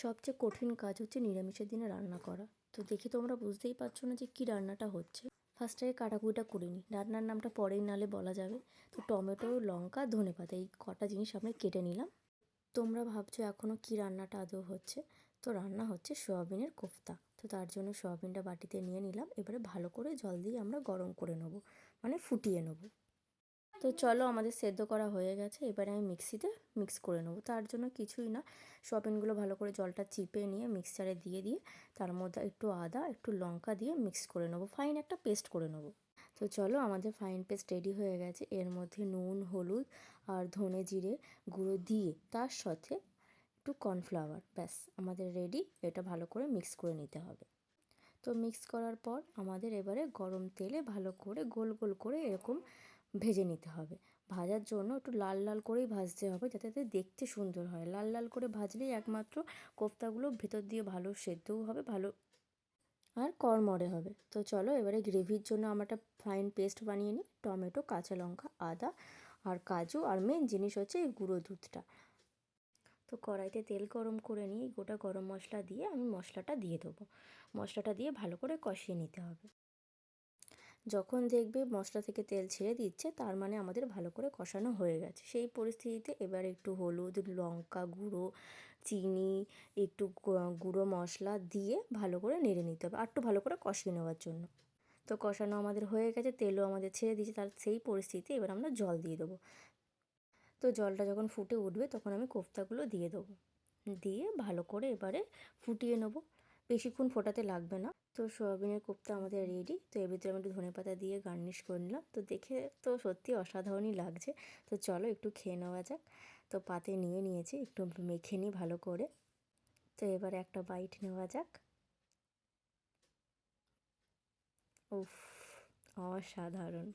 সবচেয়ে কঠিন কাজ হচ্ছে নিরামিষের দিনে রান্না করা। তো দেখে তোমরা বুঝতেই পারছ না যে কী রান্নাটা হচ্ছে। ফার্স্টে কাটাকুটিটা করে নিই। রান্নার নামটা পরেই নালে বলা যাবে। তো টমেটো, লঙ্কা, ধনে পাতা, এই কটা জিনিস আমরা কেটে নিলাম। তোমরা ভাবছ এখনও কী রান্নাটা আদৌ হচ্ছে? তো রান্না হচ্ছে সোয়াবিনের কোফতা। তো তার জন্য সোয়াবিনটা বাটিতে নিয়ে নিলাম। এবারে ভালো করে জল দিয়ে আমরা গরম করে নেব। মানে ফুটিয়ে নেব। তো চলো আমাদের সেদ্ধ করা হয়ে গেছে। এবারে আমি মিক্সিতে মিক্স করে নেব। তার জন্য কিছুই না। সোয়াবিনগুলো ভালো করে জলটা চিপে নিয়ে মিক্সচারে দিয়ে দিয়ে তার মধ্যে একটু আদা, একটু লঙ্কা দিয়ে মিক্স করে নেব। ফাইন একটা পেস্ট করে নেব। তো চলো আমাদের ফাইন পেস্ট রেডি হয়ে গেছে। এর মধ্যে নুন, হলুদ আর ধনে জিরে গুঁড়ো দিয়ে তার সাথে একটু কর্নফ্লাওয়ার ব্যাস আমাদের রেডি এটা ভালো করে মিক্স করে নিতে হবে। তো মিক্স করার পর আমাদের এবারে গরম তেলে ভালো করে গোল গোল করে এরকম ভেজে নিতে হবে। ভাজার জন্য একটু লাল লাল করেই ভাজতে হবে যাতে তাতে দেখতে সুন্দর হয়। লাল লাল করে ভাজলেই একমাত্র কোফতাগুলো ভেতর দিয়ে ভালো সেদ্ধও হবে, ভালো আর কড়মড়ে হবে। তো চলো এবারে গ্রেভির জন্য আমরা একটা ফাইন পেস্ট বানিয়ে নিই। টমেটো, কাঁচা লঙ্কা, আদা আর কাজু আর মেন জিনিস হচ্ছে এই গুঁড়ো দুধটা। তো কড়াইতে তেল গরম করে নিয়ে গোটা গরম মশলা দিয়ে আমি মশলাটা দিয়ে দেবো। মশলাটা দিয়ে ভালো করে কষিয়ে নিতে হবে। যখন দেখবে মশলা থেকে তেল ছেড়ে দিচ্ছে, তার মানে আমাদের ভালো করে কষানো হয়ে গেছে। সেই পরিস্থিতিতে এবার একটু হলুদ, লঙ্কা গুঁড়ো, চিনি, একটু গুঁড়ো মশলা দিয়ে ভালো করে নেড়ে নিতে হবে আর একটু ভালো করে কষিয়ে নেওয়ার জন্য। তো কষানো আমাদের হয়ে গেছে, তেলও আমাদের ছেড়ে দিয়েছে, তার সেই পরিস্থিতিতে এবার আমরা জল দিয়ে দেবো। তো জলটা যখন ফুটে উঠবে, তখন আমি কোফতাগুলো দিয়ে দেবো। দিয়ে ভালো করে এবারে ফুটিয়ে নেব। বেশিক্ষণ ফোটাতে লাগবে না। তো সোয়াবিনের কোপ্তা আমাদের রেডি তো এর ভিতরে আমি একটু ধনে পাতা দিয়ে গার্নিশ করে নিলাম। তো দেখে তো সত্যি অসাধারণই লাগছে। তো চলো একটু খেয়ে নেওয়া যাক। তো পাতে নিয়ে নিয়েছি, একটু মেখে নিই ভালো করে। তো এবারে একটা বাইট নেওয়া যাক। উফ, অসাধারণ।